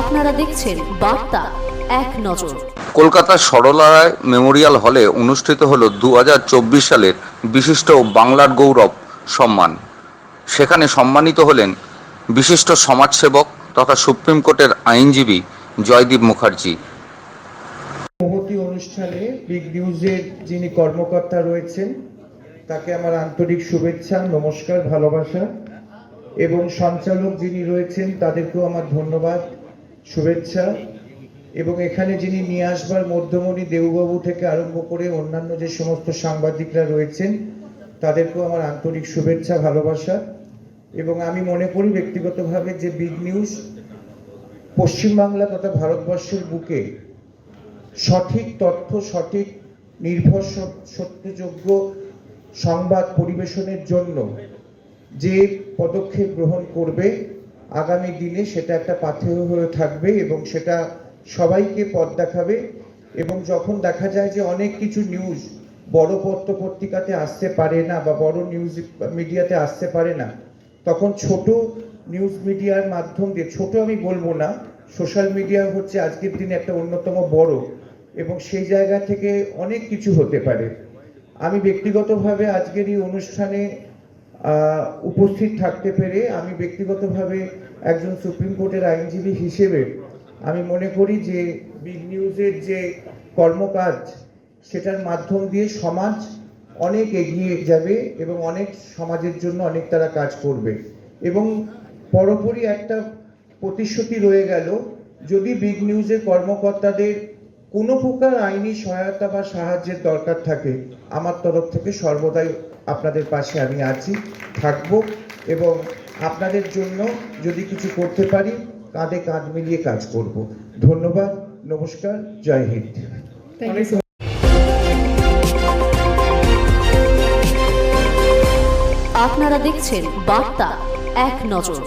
আপনারা দেখছেন বার্তা এক নজর। কলকাতার সরলারায় মেমোরিয়াল হলে অনুষ্ঠিত হল দু হাজার চব্বিশ সালের বিশিষ্ট বাংলার গৌরব সম্মান। সেখানে সম্মানিত হলেন বিশিষ্ট সমাজসেবক তথা সুপ্রিম কোর্টের আইনজীবী জয়দীপ মুখার্জি। মহতি অনুষ্ঠানে বিগ নিউজের যিনি কর্মকর্তা রয়েছেন তাকে আমার আন্তরিক শুভেচ্ছা নমস্কার ভালোবাসা এবং সঞ্চালক যিনি রয়েছেন তাদেরকেও আমার ধন্যবাদ। শুভেচ্ছা। এবং এখানে যিনি নিয়ে আসবার মধ্যমণি দেউবাবু থেকে আরম্ভ করে অন্যান্য যে সমস্ত সাংবাদিকরা রয়েছেন, তাদেরকেও আমার আন্তরিক শুভেচ্ছা, ভালোবাসা। এবং আমি মনে করি ব্যক্তিগতভাবে যে বিগ নিউজ পশ্চিমবাংলা তথা ভারতবর্ষের বুকে সঠিক তথ্য, সঠিক নির্ভর সত্যযোগ্য সংবাদ পরিবেশনের জন্য যে পদক্ষেপ গ্রহণ করবে আগামী দিনে সেটা একটা পাথেয় হয়ে থাকবে এবং সেটা সবাইকে পথ দেখাবে এবং যখন দেখা যায় যে অনেক কিছু নিউজ বড় পত্র পত্রিকাতে আসতে পারে না বা বড় নিউজ মিডিয়াতে আসতে পারে না, তখন ছোট নিউজ মিডিয়ার মাধ্যম দিয়ে, ছোট আমি বলব না সোশ্যাল মিডিয়া হচ্ছে আজকের দিনে একটা অন্যতম বড় এবং সেই জায়গা থেকে অনেক কিছু হতে পারে। আমি ব্যক্তিগতভাবে আজকের এই অনুষ্ঠানে উপস্থিত থাকতে পেরে আমি ব্যক্তিগতভাবে একজন সুপ্রিম কোর্টের আইনজীবী হিসেবে আমি মনে করি যে বিগ নিউজের যে কর্মকাজ, সেটার মাধ্যম দিয়ে সমাজ অনেক এগিয়ে যাবে এবং অনেক সমাজের জন্য অনেক তারা কাজ করবে। এবং পরপরই একটা প্রতিশ্রুতি রয়ে গেল, যদি বিগ নিউজের কর্মকর্তাদের কোনো প্রকার আইনি সহায়তা বা সাহায্যের দরকার থাকে আমার তরফ থেকে সর্বদাই আপনাদের পাশে আমি আছি থাকব এবং আপনাদের জন্য যদি কিছু করতে পারি কাঁধে কাঁধ মিলিয়ে কাজ করব। ধন্যবাদ নমস্কার জয় হিন্দ। আপনারা দেখছেন বার্তা এক নজর।